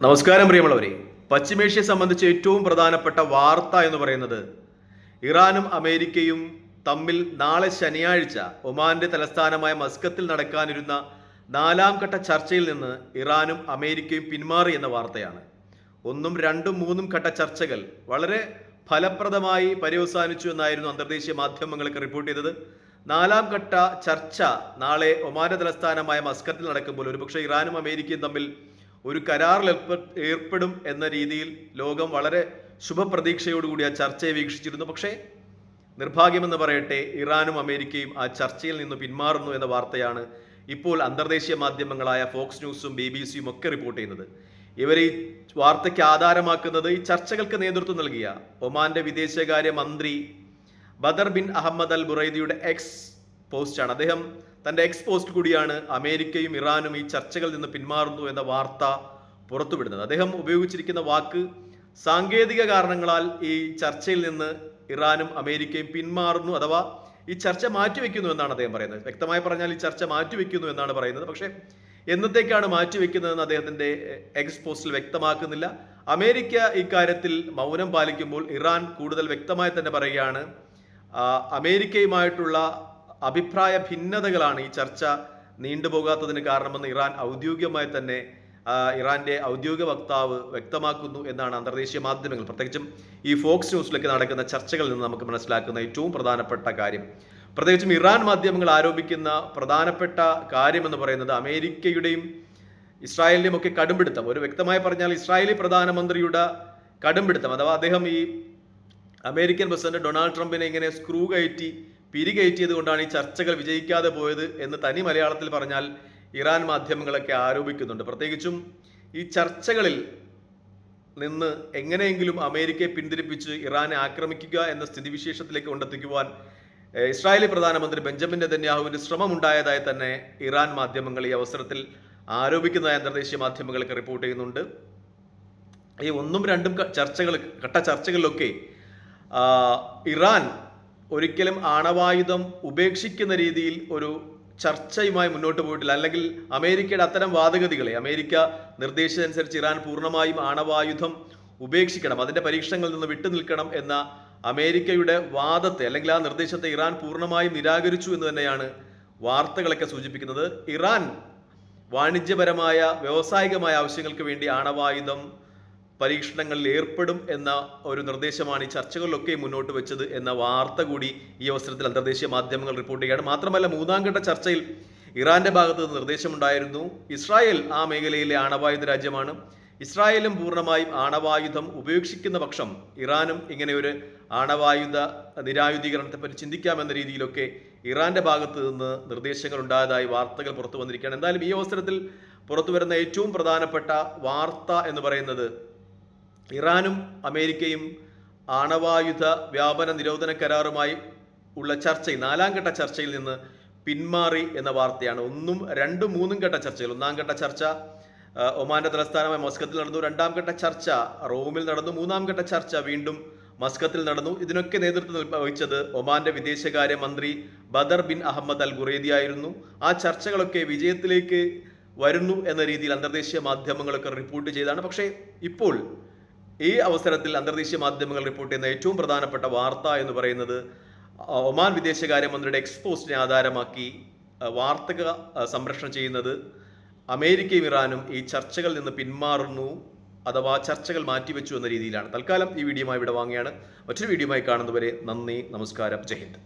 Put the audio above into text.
നമസ്കാരം പ്രിയമുള്ളവരെ. പശ്ചിമേഷ്യയെ സംബന്ധിച്ച് ഏറ്റവും പ്രധാനപ്പെട്ട വാർത്ത എന്ന് പറയുന്നത് ഇറാനും അമേരിക്കയും തമ്മിൽ നാളെ ശനിയാഴ്ച ഒമാന്റെ തലസ്ഥാനമായ മസ്കത്തിൽ നടക്കാനിരുന്ന നാലാം ഘട്ട ചർച്ചയിൽ നിന്ന് ഇറാനും അമേരിക്കയും പിന്മാറി എന്ന വാർത്തയാണ്. ഒന്നും രണ്ടും മൂന്നും ഘട്ട ചർച്ചകൾ വളരെ ഫലപ്രദമായി പര്യവസാനിച്ചു എന്നായിരുന്നു അന്തർദേശീയ മാധ്യമങ്ങൾക്ക് റിപ്പോർട്ട് ചെയ്തത്. നാലാം ഘട്ട ചർച്ച നാളെ ഒമാന്റെ തലസ്ഥാനമായ മസ്കത്തിൽ നടക്കുമ്പോൾ ഒരുപക്ഷെ ഇറാനും അമേരിക്കയും തമ്മിൽ ഒരു കരാറിൽ ഏർപ്പെടും എന്ന രീതിയിൽ ലോകം വളരെ ശുഭപ്രതീക്ഷയോടുകൂടി ആ ചർച്ചയെ വീക്ഷിച്ചിരുന്നു. പക്ഷേ നിർഭാഗ്യമെന്ന് പറയട്ടെ ഇറാനും അമേരിക്കയും ആ ചർച്ചയിൽ നിന്ന് പിന്മാറുന്നു എന്ന വാർത്തയാണ് ഇപ്പോൾ അന്തർദേശീയ മാധ്യമങ്ങളായ ഫോക്സ് ന്യൂസും ബി ബി സിയും ഒക്കെ റിപ്പോർട്ട് ചെയ്യുന്നത്. ഇവർ ഈ വാർത്തയ്ക്ക് ആധാരമാക്കുന്നത് ഈ ചർച്ചകൾക്ക് നേതൃത്വം നൽകിയ ഒമാന്റെ വിദേശകാര്യ മന്ത്രി ബദർ ബിൻ അഹമ്മദ് അൽ ബുറൈദിയുടെ എക്സ് പോസ്റ്റാണ്. അദ്ദേഹം തന്റെ എക്സ് പോസ്റ്റ് കൂടിയാണ് അമേരിക്കയും ഇറാനും ഈ ചർച്ചകളിൽ നിന്ന് പിന്മാറുന്നു എന്ന വാർത്ത പുറത്തുവിടുന്നത്. അദ്ദേഹം ഉപയോഗിച്ചിരിക്കുന്ന വാക്ക് സാങ്കേതിക കാരണങ്ങളാൽ ഈ ചർച്ചയിൽ നിന്ന് ഇറാനും അമേരിക്കയും പിന്മാറുന്നു അഥവാ ഈ ചർച്ച മാറ്റിവെക്കുന്നു എന്നാണ് അദ്ദേഹം പറയുന്നത്. വ്യക്തമായി പറഞ്ഞാൽ ഈ ചർച്ച മാറ്റിവെക്കുന്നു എന്നാണ് പറയുന്നത്. പക്ഷേ എന്നത്തേക്കാണ് മാറ്റിവെക്കുന്നതെന്ന് അദ്ദേഹത്തിന്റെ എക്സ് പോസ്റ്റിൽ വ്യക്തമാക്കുന്നില്ല. അമേരിക്ക ഇക്കാര്യത്തിൽ മൗനം പാലിക്കുമ്പോൾ ഇറാൻ കൂടുതൽ വ്യക്തമായി തന്നെ പറയുകയാണ് അമേരിക്കയുമായിട്ടുള്ള അഭിപ്രായ ഭിന്നതകളാണ് ഈ ചർച്ച നീണ്ടുപോകാത്തതിന് കാരണമെന്ന് ഇറാൻ ഔദ്യോഗികമായി തന്നെ ഇറാന്റെ ഔദ്യോഗിക വക്താവ് വ്യക്തമാക്കുന്നു എന്നാണ് അന്തർദേശീയ മാധ്യമങ്ങൾ. പ്രത്യേകിച്ചും ഈ ഫോക്സ് ന്യൂസിലൊക്കെ നടക്കുന്ന ചർച്ചകളിൽ നിന്ന് നമുക്ക് മനസ്സിലാക്കുന്ന ഏറ്റവും പ്രധാനപ്പെട്ട കാര്യം. പ്രത്യേകിച്ചും ഇറാൻ മാധ്യമങ്ങൾ ആരോപിക്കുന്ന പ്രധാനപ്പെട്ട കാര്യം എന്ന് പറയുന്നത് അമേരിക്കയുടെയും ഇസ്രായേലിന്റെയും ഒക്കെ കടുംപിടുത്തം. ഒരു വ്യക്തമായി പറഞ്ഞാൽ ഇസ്രായേലി പ്രധാനമന്ത്രിയുടെ കടുംപിടുത്തം. അഥവാ അദ്ദേഹം ഈ അമേരിക്കൻ പ്രസിഡന്റ് ഡൊണാൾഡ് ട്രംപിനെ ഇങ്ങനെ സ്ക്രൂ കയറ്റി പിരികയറ്റിയത് കൊണ്ടാണ് ഈ ചർച്ചകൾ വിജയിക്കാതെ പോയത് എന്ന് തനി മലയാളത്തിൽ പറഞ്ഞാൽ ഇറാൻ മാധ്യമങ്ങളൊക്കെ ആരോപിക്കുന്നുണ്ട്. പ്രത്യേകിച്ചും ഈ ചർച്ചകളിൽ നിന്ന് എങ്ങനെയെങ്കിലും അമേരിക്കയെ പിന്തിരിപ്പിച്ച് ഇറാനെ ആക്രമിക്കുക എന്ന സ്ഥിതിവിശേഷത്തിലേക്ക് കൊണ്ടെത്തിക്കുവാൻ ഇസ്രായേലി പ്രധാനമന്ത്രി ബെഞ്ചമിൻ നെതന്യാഹുവിന്റെ ശ്രമമുണ്ടായതായി തന്നെ ഇറാൻ മാധ്യമങ്ങൾ ഈ അവസരത്തിൽ ആരോപിക്കുന്നതായി അന്തർദേശീയ മാധ്യമങ്ങളൊക്കെ റിപ്പോർട്ട് ചെയ്യുന്നുണ്ട്. ഈ ഒന്നും രണ്ടും ചർച്ചകൾ ഘട്ട ചർച്ചകളിലൊക്കെ ഇറാൻ ഒരിക്കലും ആണവായുധം ഉപേക്ഷിക്കുന്ന രീതിയിൽ ഒരു ചർച്ചയുമായി മുന്നോട്ട് പോയിട്ടില്ല. അല്ലെങ്കിൽ അമേരിക്കയുടെ അത്തരം വാദഗതികളെ അമേരിക്ക നിർദ്ദേശിച്ചതനുസരിച്ച് ഇറാൻ പൂർണമായും ആണവായുധം ഉപേക്ഷിക്കണം അതിന്റെ പരീക്ഷണങ്ങളിൽ നിന്ന് വിട്ടുനിൽക്കണം എന്ന അമേരിക്കയുടെ വാദത്തെ അല്ലെങ്കിൽ ആ നിർദ്ദേശത്തെ ഇറാൻ പൂർണമായും നിരാകരിച്ചു എന്ന് തന്നെയാണ് വാർത്തകളൊക്കെ സൂചിപ്പിക്കുന്നത്. ഇറാൻ വാണിജ്യപരമായ വ്യാവസായികമായ ആവശ്യങ്ങൾക്ക് വേണ്ടി ആണവായുധം പരീക്ഷണങ്ങളിൽ ഏർപ്പെടും എന്ന ഒരു നിർദ്ദേശമാണ് ഈ ചർച്ചകളിലൊക്കെ മുന്നോട്ട് വെച്ചത് എന്ന വാർത്ത കൂടി ഈ അവസരത്തിൽ അന്തർദേശീയ മാധ്യമങ്ങൾ റിപ്പോർട്ട് ചെയ്യുകയാണ്. മാത്രമല്ല മൂന്നാം ഘട്ട ചർച്ചയിൽ ഇറാന്റെ ഭാഗത്ത് നിന്ന് നിർദ്ദേശമുണ്ടായിരുന്നു. ഇസ്രായേൽ ആ മേഖലയിലെ ആണവായുധ രാജ്യമാണ്. ഇസ്രായേലും പൂർണമായും ആണവായുധം ഉപേക്ഷിക്കുന്ന പക്ഷം ഇറാനും ഇങ്ങനെ ഒരു ആണവായുധ നിരായുധീകരണത്തെ പറ്റി ചിന്തിക്കാമെന്ന രീതിയിലൊക്കെ ഇറാന്റെ ഭാഗത്ത് നിന്ന് നിർദ്ദേശങ്ങൾ ഉണ്ടായതായി വാർത്തകൾ പുറത്തു വന്നിരിക്കുകയാണ്. എന്തായാലും ഈ അവസരത്തിൽ പുറത്തു വരുന്ന ഏറ്റവും പ്രധാനപ്പെട്ട വാർത്ത എന്ന് പറയുന്നത് ഇറാനും അമേരിക്കയും ആണവായുധ വ്യാപന നിരോധന കരാറുമായി ഉള്ള ചർച്ചയിൽ നാലാം ഘട്ട ചർച്ചയിൽ നിന്ന് പിന്മാറി എന്ന വാർത്തയാണ്. ഒന്നും രണ്ടും മൂന്നും ഘട്ട ചർച്ചകൾ. ഒന്നാം ഘട്ട ചർച്ച ഒമാന്റെ തലസ്ഥാനമായ മസ്കത്തിൽ നടന്നു. രണ്ടാം ഘട്ട ചർച്ച റോമിൽ നടന്നു. മൂന്നാം ഘട്ട ചർച്ച വീണ്ടും മസ്കത്തിൽ നടന്നു. ഇതിനൊക്കെ നേതൃത്വം വഹിച്ചത് ഒമാന്റെ വിദേശകാര്യ മന്ത്രി ബദർ ബിൻ അഹമ്മദ് അൽ ഖുറേദി ആയിരുന്നു. ആ ചർച്ചകളൊക്കെ വിജയത്തിലേക്ക് വരുന്നു എന്ന രീതിയിൽ അന്തർദേശീയ മാധ്യമങ്ങളൊക്കെ റിപ്പോർട്ട് ചെയ്താണ് പക്ഷേ ഇപ്പോൾ ഈ അവസരത്തിൽ അന്തർദേശീയ മാധ്യമങ്ങൾ റിപ്പോർട്ട് ചെയ്യുന്ന ഏറ്റവും പ്രധാനപ്പെട്ട വാർത്ത എന്ന് പറയുന്നത് ഒമാൻ വിദേശകാര്യമന്ത്രിയുടെ എക്സ്പോസ്റ്റിനെ ആധാരമാക്കി വാർത്തക സംരക്ഷണം ചെയ്യുന്നത് അമേരിക്കയും ഇറാനും ഈ ചർച്ചകളിൽ നിന്ന് പിന്മാറുന്നു അഥവാ ചർച്ചകൾ മാറ്റിവെച്ചു എന്ന രീതിയിലാണ്. തൽക്കാലം ഈ വീഡിയോമായി ഇവിടെ വാങ്ങിയാണ്. മറ്റൊരു വീഡിയോമായി കാണുന്നവരെ നന്ദി നമസ്കാരം ജയ് ഹിന്ദ്.